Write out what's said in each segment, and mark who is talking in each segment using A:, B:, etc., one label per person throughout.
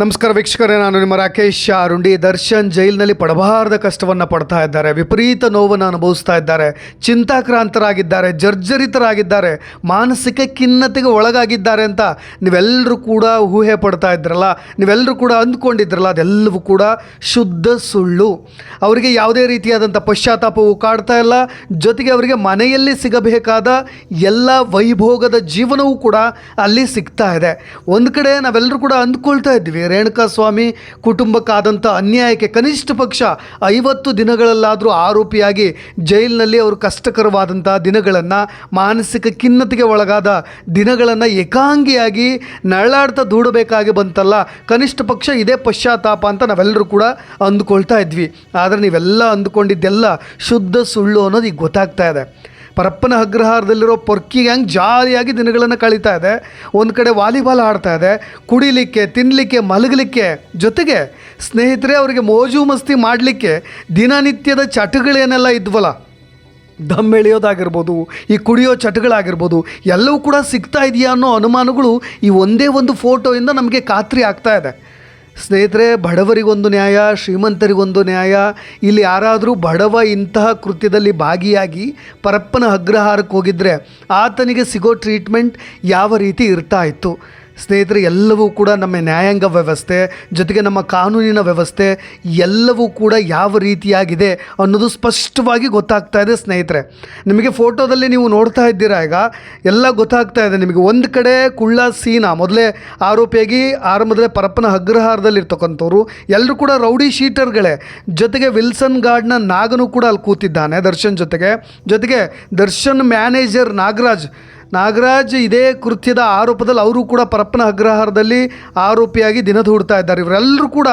A: ನಮಸ್ಕಾರ ವೀಕ್ಷಕರೇ, ನಾನು ನಿಮ್ಮ ರಾಕೇಶ್ ಅರುಂಡಿ. ದರ್ಶನ್ ಜೈಲಿನಲ್ಲಿ ಪಡಬಾರದ ಕಷ್ಟವನ್ನು ಪಡ್ತಾ ಇದ್ದಾರೆ. ವಿಪರೀತ ನೋವನ್ನು ಅನುಭವಿಸ್ತಾ ಇದ್ದಾರೆ. ಚಿಂತಾಕ್ರಾಂತರಾಗಿದ್ದಾರೆ, ಜರ್ಜರಿತರಾಗಿದ್ದಾರೆ, ಮಾನಸಿಕ ಖಿನ್ನತೆಗೆ ಒಳಗಾಗಿದ್ದಾರೆ ಅಂತ ನೀವೆಲ್ಲರೂ ಕೂಡ ಊಹೆ ಪಡ್ತಾ ಇದ್ರಲ್ಲ ನೀವೆಲ್ಲರೂ ಕೂಡ ಅಂದ್ಕೊಂಡಿದ್ರಲ್ಲ, ಅದೆಲ್ಲವೂ ಕೂಡ ಶುದ್ಧ ಸುಳ್ಳು. ಅವರಿಗೆ ಯಾವುದೇ ರೀತಿಯಾದಂಥ ಪಶ್ಚಾತ್ತಾಪವು ಕಾಡ್ತಾ ಇಲ್ಲ. ಜೊತೆಗೆ ಅವರಿಗೆ ಮನೆಯಲ್ಲಿ ಸಿಗಬೇಕಾದ ಎಲ್ಲ ವೈಭೋಗದ ಜೀವನವೂ ಕೂಡ ಅಲ್ಲಿ ಸಿಗ್ತಾ ಇದೆ. ಒಂದು ಕಡೆ ನಾವೆಲ್ಲರೂ ಕೂಡ ಅಂದ್ಕೊಳ್ತಾ ಇದ್ವಿ ರೇಣುಕಾ ಸ್ವಾಮಿ ಕುಟುಂಬಕ್ಕಾದಂಥ ಅನ್ಯಾಯಕ್ಕೆ ಕನಿಷ್ಠ ಪಕ್ಷ ಐವತ್ತು ದಿನಗಳಲ್ಲಾದರೂ ಆರೋಪಿಯಾಗಿ ಜೈಲಿನಲ್ಲಿ ಅವರು ಕಷ್ಟಕರವಾದಂಥ ದಿನಗಳನ್ನು, ಮಾನಸಿಕ ಖಿನ್ನತೆಗೆ ಒಳಗಾದ ದಿನಗಳನ್ನು ಏಕಾಂಗಿಯಾಗಿ ನರಳಾಡ್ತಾ ದೂಡಬೇಕಾಗಿ ಬಂತಲ್ಲ, ಕನಿಷ್ಠ ಪಕ್ಷ ಇದೇ ಪಶ್ಚಾತ್ತಾಪ ಅಂತ ನಾವೆಲ್ಲರೂ ಕೂಡ ಅಂದುಕೊಳ್ತಾ ಇದ್ವಿ. ಆದರೆ ನೀವೆಲ್ಲ ಅಂದುಕೊಂಡಿದ್ದೆಲ್ಲ ಶುದ್ಧ ಸುಳ್ಳು ಅನ್ನೋದು ಈಗ ಗೊತ್ತಾಗ್ತಾ ಇದೆ. ಪರಪ್ಪನ ಅಗ್ರಹಾರದಲ್ಲಿರೋ ಪೊರ್ಕಿ ಗ್ಯಾಂಗ್ ಜಾರಿಯಾಗಿ ದಿನಗಳನ್ನು ಕಳೀತಾ ಇದೆ. ಒಂದು ಕಡೆ ವಾಲಿಬಾಲ್ ಆಡ್ತಾ ಇದೆ. ಕುಡಿಲಿಕ್ಕೆ ತಿನ್ನಲಿಕ್ಕೆ ಮಲಗಲಿಕ್ಕೆ ಜೊತೆಗೆ ಸ್ನೇಹಿತರೆ, ಅವರಿಗೆ ಮೋಜು ಮಸ್ತಿ ಮಾಡಲಿಕ್ಕೆ ದಿನನಿತ್ಯದ ಚಟಗಳೇನೆಲ್ಲ ಇದ್ವಲ್ಲ? ದಮ್ ಎಳೆಯೋದಾಗಿರ್ಬೋದು, ಈ ಕುಡಿಯೋ ಚಟಗಳಾಗಿರ್ಬೋದು, ಎಲ್ಲವೂ ಕೂಡ ಸಿಗ್ತಾ ಇದೆಯಾ ಅನ್ನೋ ಅನುಮಾನಗಳು ಈ ಒಂದೇ ಒಂದು ಫೋಟೋಯಿಂದ ನಮಗೆ ಖಾತ್ರಿ ಆಗ್ತಾ ಇದೆ. ಸ್ನೇಹಿತರೆ, ಬಡವರಿಗೊಂದು ನ್ಯಾಯ, ಶ್ರೀಮಂತರಿಗೊಂದು ನ್ಯಾಯ. ಇಲ್ಲಿ ಯಾರಾದರೂ ಬಡವ ಇಂತಹ ಕೃತ್ಯದಲ್ಲಿ ಭಾಗಿಯಾಗಿ ಪರಪ್ಪನ ಅಗ್ರಹಾರಕ್ಕೆ ಹೋಗಿದ್ದರೆ ಆತನಿಗೆ ಸಿಗೋ ಟ್ರೀಟ್ಮೆಂಟ್ ಯಾವ ರೀತಿ ಇರ್ತಾ ಇತ್ತು? ಸ್ನೇಹಿತರೆ, ಎಲ್ಲವೂ ಕೂಡ ನಮ್ಮ ನ್ಯಾಯಾಂಗ ವ್ಯವಸ್ಥೆ, ಜೊತೆಗೆ ನಮ್ಮ ಕಾನೂನಿನ ವ್ಯವಸ್ಥೆ, ಎಲ್ಲವೂ ಕೂಡ ಯಾವ ರೀತಿಯಾಗಿದೆ ಅನ್ನೋದು ಸ್ಪಷ್ಟವಾಗಿ ಗೊತ್ತಾಗ್ತಾ ಇದೆ ಸ್ನೇಹಿತರೆ. ನಿಮಗೆ ಫೋಟೋದಲ್ಲಿ ನೀವು ನೋಡ್ತಾ ಇದ್ದೀರಾ ಈಗ? ಎಲ್ಲ ಗೊತ್ತಾಗ್ತಾ ಇದೆ ನಿಮಗೆ. ಒಂದು ಕಡೆ ಕುಳ್ಳ ಸೀನಾ, ಮೊದಲೇ ಆರೋಪಿಯಾಗಿ ಆರಂಭದಲ್ಲೇ ಪರಪ್ಪನ ಅಗ್ರಹಾರದಲ್ಲಿರ್ತಕ್ಕಂಥವ್ರು ಎಲ್ಲರೂ ಕೂಡ ರೌಡಿ ಶೀಟರ್ಗಳೇ. ಜೊತೆಗೆ ವಿಲ್ಸನ್ ಗಾರ್ಡ್ನ ನಾಗನು ಕೂಡ ಅಲ್ಲಿ ಕೂತಿದ್ದಾನೆ ದರ್ಶನ್ ಜೊತೆಗೆ. ಜೊತೆಗೆ ದರ್ಶನ್ ಮ್ಯಾನೇಜರ್ ನಾಗರಾಜ್ ನಾಗರಾಜ್ ಇದೇ ಕೃತ್ಯದ ಆರೋಪದಲ್ಲಿ ಅವರು ಕೂಡ ಪರಪ್ಪನ ಅಗ್ರಹಾರದಲ್ಲಿ ಆರೋಪಿಯಾಗಿ ದಿನ ದೂಡ್ತಾ ಇದ್ದಾರೆ. ಇವರೆಲ್ಲರೂ ಕೂಡ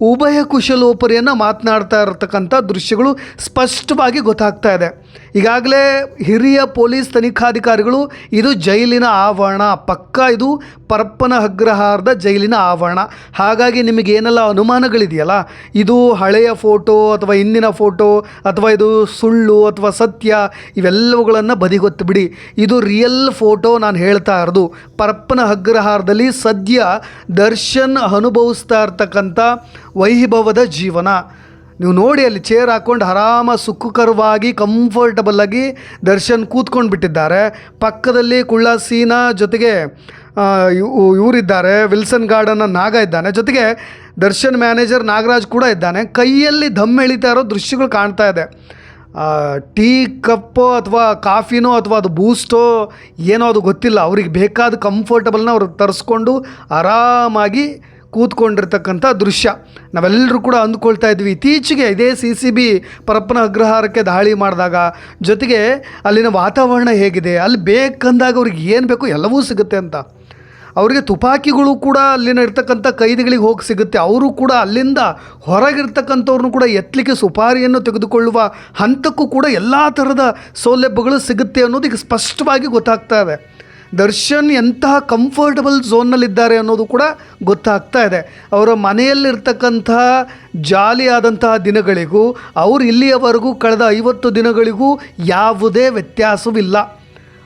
A: ಉಭಯ ಕುಶಲೋಪರಿಯನ್ನು ಮಾತನಾಡ್ತಾ ಇರತಕ್ಕಂಥ ದೃಶ್ಯಗಳು ಸ್ಪಷ್ಟವಾಗಿ ಗೊತ್ತಾಗ್ತಾ ಇದೆ. ಈಗಾಗಲೇ ಹಿರಿಯ ಪೊಲೀಸ್ ತನಿಖಾಧಿಕಾರಿಗಳು ಇದು ಜೈಲಿನ ಆವರಣ, ಪಕ್ಕ ಇದು ಪರಪ್ಪನ ಅಗ್ರಹಾರದ ಜೈಲಿನ ಆವರಣ. ಹಾಗಾಗಿ ನಿಮಗೆ ಏನೆಲ್ಲ ಅನುಮಾನಗಳಿದೆಯಲ್ಲ? ಇದು ಹಳೆಯ ಫೋಟೋ ಅಥವಾ ಹಿಂದಿನ ಫೋಟೋ ಅಥವಾ ಇದು ಸುಳ್ಳು ಅಥವಾ ಸತ್ಯ, ಇವೆಲ್ಲವುಗಳನ್ನು ಬದಿಗೊತ್ತು ಬಿಡಿ. ಇದು ರಿಯಲ್ ಫೋಟೋ ನಾನು ಹೇಳ್ತಾ ಇರೋದು. ಪರಪ್ಪನ ಅಗ್ರಹಾರದಲ್ಲಿ ಸದ್ಯ ದರ್ಶನ್ ಅನುಭವಿಸ್ತಾ ಇರ್ತಕ್ಕಂಥ ವೈಭವದ ಜೀವನ. ನೀವು ನೋಡಿ ಅಲ್ಲಿ ಚೇರ್ ಹಾಕ್ಕೊಂಡು ಆರಾಮ ಸುಖಕರವಾಗಿ ಕಂಫರ್ಟಬಲ್ ಆಗಿ ದರ್ಶನ್ ಕೂತ್ಕೊಂಡು ಬಿಟ್ಟಿದ್ದಾರೆ. ಪಕ್ಕದಲ್ಲಿ ಕುಳ್ಳ ಸೀನಾ ಜೊತೆಗೆ ಇವರಿದ್ದಾರೆ. ವಿಲ್ಸನ್ ಗಾರ್ಡನ್ನ ನಾಗ ಇದ್ದಾನೆ. ಜೊತೆಗೆ ದರ್ಶನ್ ಮ್ಯಾನೇಜರ್ ನಾಗರಾಜ್ ಕೂಡ ಇದ್ದಾನೆ. ಕೈಯಲ್ಲಿ ದಮ್ ಎಳಿತಾ ಇರೋ ದೃಶ್ಯಗಳು ಕಾಣ್ತಾ ಇದೆ. ಟೀ, ಕಪ್ಪೋ ಅಥವಾ ಕಾಫಿನೋ ಅಥವಾ ಅದು ಬೂಸ್ಟೋ ಏನೋ ಅದು ಗೊತ್ತಿಲ್ಲ. ಅವ್ರಿಗೆ ಬೇಕಾದ ಕಂಫರ್ಟಬಲ್ನ ಅವ್ರಿಗೆ ತರಿಸ್ಕೊಂಡು ಆರಾಮಾಗಿ ಕೂತ್ಕೊಂಡಿರ್ತಕ್ಕಂಥ ದೃಶ್ಯ. ನಾವೆಲ್ಲರೂ ಕೂಡ ಅಂದ್ಕೊಳ್ತಾ ಇದ್ವಿ. ಇತ್ತೀಚೆಗೆ ಇದೇ ಸಿ ಸಿ ಬಿ ಪರಪ್ಪನ ಅಗ್ರಹಾರಕ್ಕೆ ದಾಳಿ ಮಾಡಿದಾಗ ಜೊತೆಗೆ ಅಲ್ಲಿನ ವಾತಾವರಣ ಹೇಗಿದೆ, ಅಲ್ಲಿ ಬೇಕಂದಾಗ ಅವ್ರಿಗೆ ಏನು ಬೇಕು ಎಲ್ಲವೂ ಸಿಗುತ್ತೆ ಅಂತ. ಅವರಿಗೆ ತುಪಾಕಿಗಳು ಕೂಡ ಅಲ್ಲಿನ ಇರ್ತಕ್ಕಂಥ ಕೈದಿಗಳಿಗೆ ಹೋಗಿ ಸಿಗುತ್ತೆ. ಅವರು ಕೂಡ ಅಲ್ಲಿಂದ ಹೊರಗಿರ್ತಕ್ಕಂಥವ್ರನ್ನು ಕೂಡ ಎತ್ತಲಿಕ್ಕೆ ಸುಪಾರಿಯನ್ನು ತೆಗೆದುಕೊಳ್ಳುವ ಹಂತಕ್ಕೂ ಕೂಡ ಎಲ್ಲ ಥರದ ಸೌಲಭ್ಯಗಳು ಸಿಗುತ್ತೆ ಅನ್ನೋದು ಈಗ ಸ್ಪಷ್ಟವಾಗಿ ಗೊತ್ತಾಗ್ತಾ ಇದೆ. ದರ್ಶನ್ ಎಂತಹ ಕಂಫರ್ಟಬಲ್ ಝೋನ್ನಲ್ಲಿದ್ದಾರೆ ಅನ್ನೋದು ಕೂಡ ಗೊತ್ತಾಗ್ತಾ ಇದೆ. ಅವರ ಮನೆಯಲ್ಲಿರ್ತಕ್ಕಂತಹ ಜಾಲಿಯಾದಂತಹ ದಿನಗಳಿಗೂ, ಅವರು ಇಲ್ಲಿಯವರೆಗೂ ಕಳೆದ ಐವತ್ತು ದಿನಗಳಿಗೂ ಯಾವುದೇ ವ್ಯತ್ಯಾಸವಿಲ್ಲ.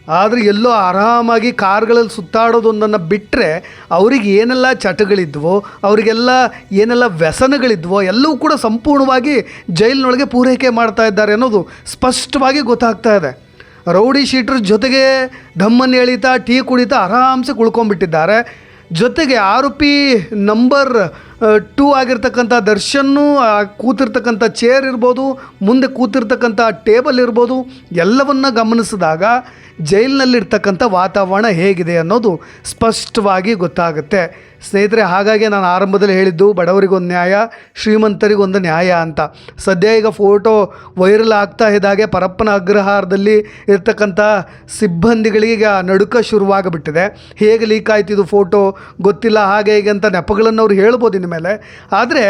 A: ಆದರೆ ಎಲ್ಲೋ ಆರಾಮಾಗಿ ಕಾರ್ಗಳಲ್ಲಿ ಸುತ್ತಾಡೋದೊಂದನ್ನು ಬಿಟ್ಟರೆ ಅವ್ರಿಗೆ ಏನೆಲ್ಲ ಚಟಗಳಿದ್ವೋ, ಅವರಿಗೆಲ್ಲ ಏನೆಲ್ಲ ವ್ಯಸನಗಳಿದ್ವೋ, ಎಲ್ಲವೂ ಕೂಡ ಸಂಪೂರ್ಣವಾಗಿ ಜೈಲಿನೊಳಗೆ ಪೂರೈಕೆ ಮಾಡ್ತಾ ಇದ್ದಾರೆ ಅನ್ನೋದು ಸ್ಪಷ್ಟವಾಗಿ ಗೊತ್ತಾಗ್ತಾ ಇದೆ. ರೌಡಿ ಶೀಟ್ರ ಜೊತೆಗೆ ಢಮ್ಮನ್ನು ಎಳೀತಾ, ಟೀ ಕುಡಿತಾ ಆರಾಮ್ಸೆ ಕುಳ್ಕೊಂಡ್ಬಿಟ್ಟಿದ್ದಾರೆ. ಜೊತೆಗೆ ಆರೋಪಿ ನಂಬರ್ ಟೂ ಆಗಿರ್ತಕ್ಕಂಥ ದರ್ಶನ್ನು ಕೂತಿರ್ತಕ್ಕಂಥ ಚೇರ್ ಇರ್ಬೋದು, ಮುಂದೆ ಕೂತಿರ್ತಕ್ಕಂಥ ಟೇಬಲ್ ಇರ್ಬೋದು, ಎಲ್ಲವನ್ನು ಗಮನಿಸಿದಾಗ ಜೈಲಿನಲ್ಲಿರ್ತಕ್ಕಂಥ ವಾತಾವರಣ ಹೇಗಿದೆ ಅನ್ನೋದು ಸ್ಪಷ್ಟವಾಗಿ ಗೊತ್ತಾಗುತ್ತೆ. ಸ್ನೇಹಿತರೆ, ಹಾಗಾಗಿ ನಾನು ಆರಂಭದಲ್ಲಿ ಹೇಳಿದ್ದು ಬಡವರಿಗೊಂದು ನ್ಯಾಯ, ಶ್ರೀಮಂತರಿಗೊಂದು ನ್ಯಾಯ ಅಂತ. ಸದ್ಯ ಈಗ ಫೋಟೋ ವೈರಲ್ ಆಗ್ತಾ ಇದ್ದಾಗೆ ಪರಪ್ಪನ ಅಗ್ರಹಾರದಲ್ಲಿ ಇರ್ತಕ್ಕಂಥ ಸಿಬ್ಬಂದಿಗಳಿಗೆ ನಡುಕ ಶುರುವಾಗಿಬಿಟ್ಟಿದೆ. ಹೇಗೆ ಲೀಕ್ ಆಯ್ತು ಇದು ಫೋಟೋ ಗೊತ್ತಿಲ್ಲ, ಹಾಗೆ ಹೀಗೆ ಅಂತ ನೆಪಗಳನ್ನು ಅವ್ರು ಹೇಳ್ಬೋದು ಇನ್ಮೇಲೆ. ಆದರೆ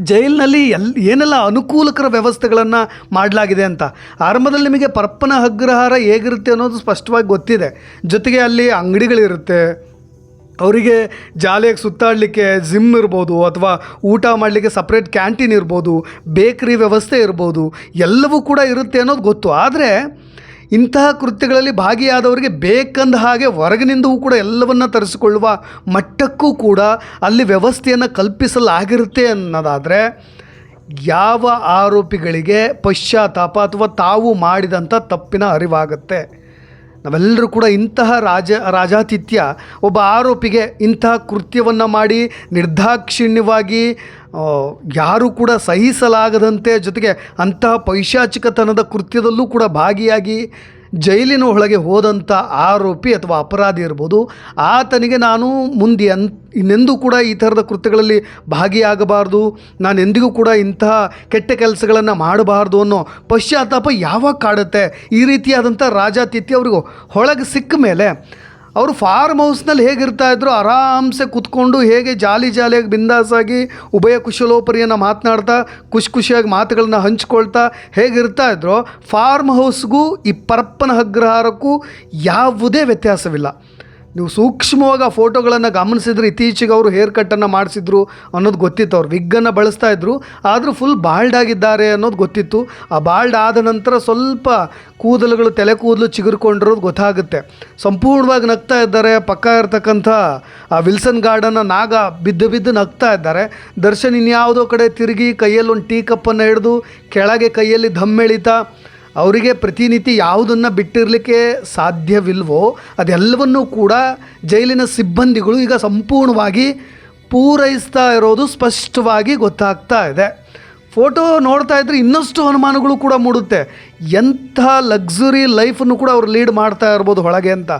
A: ಜೈಲಿನಲ್ಲಿ ಎಲ್ ಏನೆಲ್ಲ ಅನುಕೂಲಕರ ವ್ಯವಸ್ಥೆಗಳನ್ನು ಮಾಡಲಾಗಿದೆ ಅಂತ. ಆರಂಭದಲ್ಲಿ ನಿಮಗೆ ಪರಪ್ಪನ ಅಗ್ರಹಾರ ಹೇಗಿರುತ್ತೆ ಅನ್ನೋದು ಸ್ಪಷ್ಟವಾಗಿ ಗೊತ್ತಿದೆ. ಜೊತೆಗೆ ಅಲ್ಲಿ ಅಂಗಡಿಗಳಿರುತ್ತೆ. ಅವರಿಗೆ ಜಾಲಿಯಾಗಿ ಸುತ್ತಾಡಲಿಕ್ಕೆ ಜಿಮ್ ಇರ್ಬೋದು ಅಥವಾ ಊಟ ಮಾಡಲಿಕ್ಕೆ ಸಪ್ರೇಟ್ ಕ್ಯಾಂಟೀನ್ ಇರ್ಬೋದು, ಬೇಕ್ರಿ ವ್ಯವಸ್ಥೆ ಇರ್ಬೋದು, ಎಲ್ಲವೂ ಕೂಡ ಇರುತ್ತೆ ಅನ್ನೋದು ಗೊತ್ತು. ಆದರೆ ಇಂತಹ ಕೃತ್ಯಗಳಲ್ಲಿ ಭಾಗಿಯಾದವರಿಗೆ ಬೇಕಂದ ಹಾಗೆ ಹೊರಗಿನಿಂದವೂ ಕೂಡ ಎಲ್ಲವನ್ನ ತರಿಸಿಕೊಳ್ಳುವ ಮಟ್ಟಕ್ಕೂ ಕೂಡ ಅಲ್ಲಿ ವ್ಯವಸ್ಥೆಯನ್ನು ಕಲ್ಪಿಸಲಾಗಿರುತ್ತೆ ಅನ್ನೋದಾದರೆ, ಯಾವ ಆರೋಪಿಗಳಿಗೆ ಪಶ್ಚಾತ್ತಾಪ ಅಥವಾ ತಾವು ಮಾಡಿದಂಥ ತಪ್ಪಿನ ಅರಿವಾಗುತ್ತೆ. ನಾವೆಲ್ಲರೂ ಕೂಡ ಇಂತಹ ರಾಜ, ರಾಜಾತಿಥ್ಯ ಒಬ್ಬ ಆರೋಪಿಗೆ ಇಂತಹ ಕೃತ್ಯವನ್ನು ಮಾಡಿ ನಿರ್ದಾಕ್ಷಿಣ್ಯವಾಗಿ ಯಾರು ಕೂಡ ಸಹಿಸಲಾಗದಂತೆ ಜೊತೆಗೆ ಅಂತಹ ಪೈಶಾಚಿಕತನದ ಕೃತ್ಯದಲ್ಲೂ ಕೂಡ ಭಾಗಿಯಾಗಿ ಜೈಲಿನ ಒಳಗೆ ಹೋದಂಥ ಆರೋಪಿ ಅಥವಾ ಅಪರಾಧಿ ಇರ್ಬೋದು, ಆತನಿಗೆ ನಾನು ಮುಂದೆ ಅನ್, ಇನ್ನೆಂದೂ ಕೂಡ ಈ ಥರದ ಕೃತ್ಯಗಳಲ್ಲಿ ಭಾಗಿಯಾಗಬಾರ್ದು, ನಾನು ಎಂದಿಗೂ ಕೂಡ ಇಂತಹ ಕೆಟ್ಟ ಕೆಲಸಗಳನ್ನು ಮಾಡಬಾರ್ದು ಅನ್ನೋ ಪಶ್ಚಾತ್ತಾಪ ಯಾವಾಗ ಕಾಡುತ್ತೆ? ಈ ರೀತಿಯಾದಂಥ ರಾಜಾತಿಥಿ ಅವ್ರಿಗೂ. ಒಳಗೆ ಸಿಕ್ಕ ಮೇಲೆ ಅವರು ಫಾರ್ಮ್ ಹೌಸ್ನಲ್ಲಿ ಹೇಗಿರ್ತಾ ಇದ್ರು ಆರಾಮ್ಸೆ ಕುತ್ಕೊಂಡು ಹೇಗೆ ಜಾಲಿ ಜಾಲಿಯಾಗಿ ಬಿಂದಾಸಾಗಿ ಉಭಯ ಕುಶಲೋಪರಿಯನ್ನು ಮಾತನಾಡ್ತಾ, ಖುಷಿ ಖುಷಿಯಾಗಿ ಮಾತುಗಳನ್ನ ಹಂಚ್ಕೊಳ್ತಾ ಹೇಗಿರ್ತಾ ಇದ್ರೋ ಫಾರ್ಮ್ ಹೌಸ್ಗೂ ಈ ಪರಪ್ಪನ ಅಗ್ರಹಾರಕ್ಕೂ ಯಾವುದೇ ವ್ಯತ್ಯಾಸವಿಲ್ಲ. ನೀವು ಸೂಕ್ಷ್ಮವಾಗಿ ಆ ಫೋಟೋಗಳನ್ನು ಗಮನಿಸಿದ್ರೆ ಇತ್ತೀಚೆಗೆ ಅವರು ಹೇರ್ ಕಟ್ಟನ್ನು ಮಾಡಿಸಿದ್ರು ಅನ್ನೋದು ಗೊತ್ತಿತ್ತು. ಅವ್ರು ವಿಗ್ಗನ್ನು ಬಳಸ್ತಾ ಇದ್ರು. ಆದರೂ ಫುಲ್ ಬಾಲ್ಡ್ ಆಗಿದ್ದಾರೆ ಅನ್ನೋದು ಗೊತ್ತಿತ್ತು. ಆ ಬಾಲ್ಡ್ ಆದ ನಂತರ ಸ್ವಲ್ಪ ಕೂದಲುಗಳು, ತಲೆ ಕೂದಲು ಚಿಗುರ್ಕೊಂಡಿರೋದು ಗೊತ್ತಾಗುತ್ತೆ. ಸಂಪೂರ್ಣವಾಗಿ ನಗ್ತಾ ಇದ್ದಾರೆ. ಪಕ್ಕ ಇರತಕ್ಕಂಥ ಆ ವಿಲ್ಸನ್ ಗಾರ್ಡನ್ನ ನಾಗ ಬಿದ್ದು ಬಿದ್ದು ನಗ್ತಾ ಇದ್ದಾರೆ. ದರ್ಶನ್ ಇನ್ಯಾವುದೋ ಕಡೆ ತಿರುಗಿ ಕೈಯಲ್ಲಿ ಒಂದು ಟೀ ಕಪ್ಪನ್ನು ಹಿಡಿದು ಕೆಳಗೆ ಕೈಯಲ್ಲಿ ಧಮ್ಮೆಳಿತಾ ಅವರಿಗೆ ಪ್ರತಿನಿತ್ಯ ಯಾವುದನ್ನು ಬಿಟ್ಟಿರಲಿಕ್ಕೆ ಸಾಧ್ಯವಿಲ್ವೋ ಅದೆಲ್ಲವನ್ನೂ ಕೂಡ ಜೈಲಿನ ಸಿಬ್ಬಂದಿಗಳು ಈಗ ಸಂಪೂರ್ಣವಾಗಿ ಪೂರೈಸ್ತಾ ಇರೋದು ಸ್ಪಷ್ಟವಾಗಿ ಗೊತ್ತಾಗ್ತಾ ಇದೆ. ಫೋಟೋ ನೋಡ್ತಾ ಇದ್ರೆ ಇನ್ನಷ್ಟು ಅನುಮಾನಗಳು ಕೂಡ ಮೂಡುತ್ತೆ. ಎಂಥ ಲಕ್ಸುರಿ ಲೈಫನ್ನು ಕೂಡ ಅವ್ರು ಲೀಡ್ ಮಾಡ್ತಾ ಇರ್ಬೋದು ಒಳಗೆ ಅಂತ.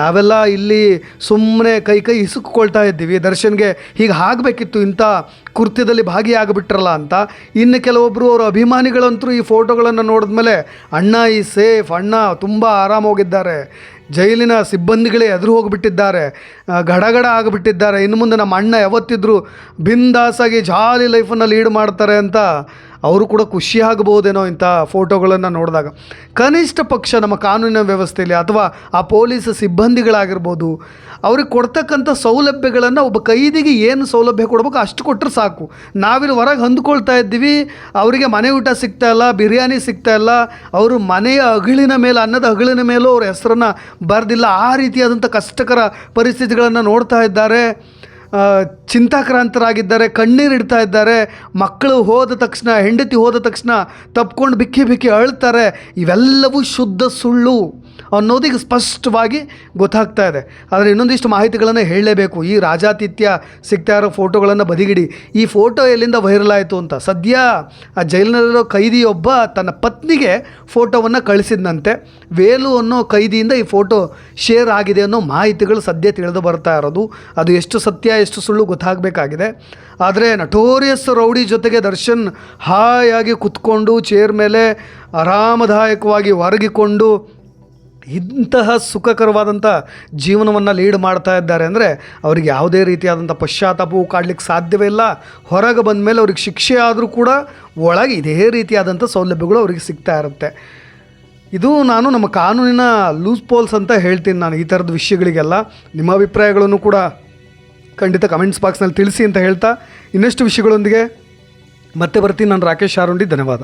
A: ನಾವೆಲ್ಲ ಇಲ್ಲಿ ಸುಮ್ಮನೆ ಕೈ ಕೈ ಇಸುಕೊಳ್ತಾ ಇದ್ದೀವಿ. ದರ್ಶನ್ಗೆ ಹೀಗೆ ಆಗಬೇಕಿತ್ತು ಇಂಥ ಕೃತ್ಯದಲ್ಲಿ ಭಾಗಿಯಾಗಿಬಿಟ್ರಲ್ಲ ಅಂತ. ಇನ್ನು ಕೆಲವೊಬ್ಬರು ಅವರ ಅಭಿಮಾನಿಗಳಂತರೂ ಈ ಫೋಟೋಗಳನ್ನು ನೋಡಿದ್ಮೇಲೆ ಅಣ್ಣ ಈ ಸೇಫ್ ಅಣ್ಣ ತುಂಬ ಆರಾಮೋಗಿದ್ದಾರೆ. ಜೈಲಿನ ಸಿಬ್ಬಂದಿಗಳೇ ಎದುರು ಹೋಗಿಬಿಟ್ಟಿದ್ದಾರೆ ಗಡಗಡ ಆಗಿಬಿಟ್ಟಿದ್ದಾರೆ. ಇನ್ನು ಮುಂದೆ ನಮ್ಮ ಅಣ್ಣ ಯಾವತ್ತಿದ್ರು ಬಿಂದಾಸಾಗಿ ಜಾಲಿ ಲೈಫನ್ನು ಲೀಡ್ ಮಾಡ್ತಾರೆ ಅಂತ ಅವರು ಕೂಡ ಖುಷಿಯಾಗಬಹುದೇನೋ ಇಂಥ ಫೋಟೋಗಳನ್ನು ನೋಡಿದಾಗ. ಕನಿಷ್ಠ ಪಕ್ಷ ನಮ್ಮ ಕಾನೂನಿನ ವ್ಯವಸ್ಥೆಯಲ್ಲಿ ಅಥವಾ ಆ ಪೊಲೀಸ್ ಸಿಬ್ಬಂದಿಗಳಾಗಿರ್ಬೋದು, ಅವ್ರಿಗೆ ಕೊಡ್ತಕ್ಕಂಥ ಸೌಲಭ್ಯಗಳನ್ನು ಒಬ್ಬ ಕೈದಿಗೆ ಏನು ಸೌಲಭ್ಯ ಕೊಡಬೇಕು ಅಷ್ಟು ಕೊಟ್ಟರೆ ಸಾಕು. ನಾವಿಲ್ಲಿ ಹೊರಗೆ ಹೊಂದ್ಕೊಳ್ತಾ ಇದ್ದೀವಿ, ಅವರಿಗೆ ಮನೆ ಊಟ ಸಿಗ್ತಾ ಇಲ್ಲ, ಬಿರಿಯಾನಿ ಸಿಗ್ತಾ ಇಲ್ಲ, ಅವರು ಮನೆಯ ಅಗಳಿನ ಮೇಲೆ, ಅನ್ನದ ಅಗಳಿನ ಮೇಲೂ ಅವ್ರ ಹೆಸರನ್ನು ಬರೆದಿಲ್ಲ. ಆ ರೀತಿಯಾದಂಥ ಕಷ್ಟಕರ ಪರಿಸ್ಥಿತಿಗಳನ್ನು ನೋಡ್ತಾ ಇದ್ದಾರೆ. ಚಿಂತಾಕ್ರಾಂತರಾಗಿದ್ದಾರೆ ಕಣ್ಣೀರಿಡ್ತಾ ಇದ್ದಾರೆ, ಮಕ್ಕಳು ಹೋದ ತಕ್ಷಣ, ಹೆಂಡತಿ ಹೋದ ತಕ್ಷಣ ತಪ್ಕೊಂಡು ಬಿಕ್ಕಿ ಬಿಕ್ಕಿ ಅಳ್ತಾರೆ, ಇವೆಲ್ಲವೂ ಶುದ್ಧ ಸುಳ್ಳು. ಅನ್ನೋದೀಗ ಸ್ಪಷ್ಟವಾಗಿ ಗೊತ್ತಾಗ್ತಾ ಇದೆ. ಆದರೆ ಇನ್ನೊಂದಿಷ್ಟು ಮಾಹಿತಿಗಳನ್ನು ಹೇಳಲೇಬೇಕು. ಈ ರಾಜಾತಿಥ್ಯ ಸಿಗ್ತಾ ಇರೋ ಫೋಟೋಗಳನ್ನು ಬದಿಗಿಡಿ. ಈ ಫೋಟೋ ಎಲ್ಲಿಂದ ವೈರಲ್ ಆಯಿತು ಅಂತ. ಸದ್ಯ ಆ ಜೈಲಿನಲ್ಲಿರೋ ಕೈದಿಯೊಬ್ಬ ತನ್ನ ಪತ್ನಿಗೆ ಫೋಟೋವನ್ನು ಕಳಿಸಿದಂತೆ ವೇಲು ಅನ್ನೋ ಕೈದಿಯಿಂದ ಈ ಫೋಟೋ ಶೇರ್ ಆಗಿದೆ ಅನ್ನೋ ಮಾಹಿತಿಗಳು ಸದ್ಯ ತಿಳಿದು ಬರ್ತಾ ಇರೋದು. ಅದು ಎಷ್ಟು ಸತ್ಯ, ಎಷ್ಟು ಸುಳ್ಳು ಗೊತ್ತಾಗಬೇಕಾಗಿದೆ. ಆದರೆ ನಟೋರಿಯಸ್ ರೌಡಿ ಜೊತೆಗೆ ದರ್ಶನ್ ಹಾಯಾಗಿ ಕುತ್ಕೊಂಡು, ಚೇರ್ ಮೇಲೆ ಆರಾಮದಾಯಕವಾಗಿ ಹೊರಗಿಕೊಂಡು ಇಂತಹ ಸುಖಕರವಾದಂಥ ಜೀವನವನ್ನು ಲೀಡ್ ಮಾಡ್ತಾ ಇದ್ದಾರೆ ಅಂದರೆ ಅವ್ರಿಗೆ ಯಾವುದೇ ರೀತಿಯಾದಂಥ ಪಶ್ಚಾತ್ತಾಪವು ಕಾಡ್ಲಿಕ್ಕೆ ಸಾಧ್ಯವೇ ಇಲ್ಲ. ಹೊರಗೆ ಬಂದ ಮೇಲೆ ಅವ್ರಿಗೆ ಶಿಕ್ಷೆ ಆದರೂ ಕೂಡ ಒಳಗೆ ಇದೇ ರೀತಿಯಾದಂಥ ಸೌಲಭ್ಯಗಳು ಅವ್ರಿಗೆ ಸಿಗ್ತಾ ಇರುತ್ತೆ. ಇದು ನಾನು ನಮ್ಮ ಕಾನೂನಿನ ಲೂಸ್ ಪೋಲ್ಸ್ ಅಂತ ಹೇಳ್ತೀನಿ ನಾನು ಈ ಥರದ ವಿಷಯಗಳಿಗೆಲ್ಲ. ನಿಮ್ಮ ಅಭಿಪ್ರಾಯಗಳನ್ನು ಕೂಡ ಖಂಡಿತ ಕಮೆಂಟ್ಸ್ ಬಾಕ್ಸ್ನಲ್ಲಿ ತಿಳಿಸಿ ಅಂತ ಹೇಳ್ತಾ ಇನ್ನಷ್ಟು ವಿಷಯಗಳೊಂದಿಗೆ ಮತ್ತೆ ಬರ್ತೀನಿ. ನಾನು ರಾಕೇಶ್ ಆರುಂಡಿ ಧನ್ಯವಾದ.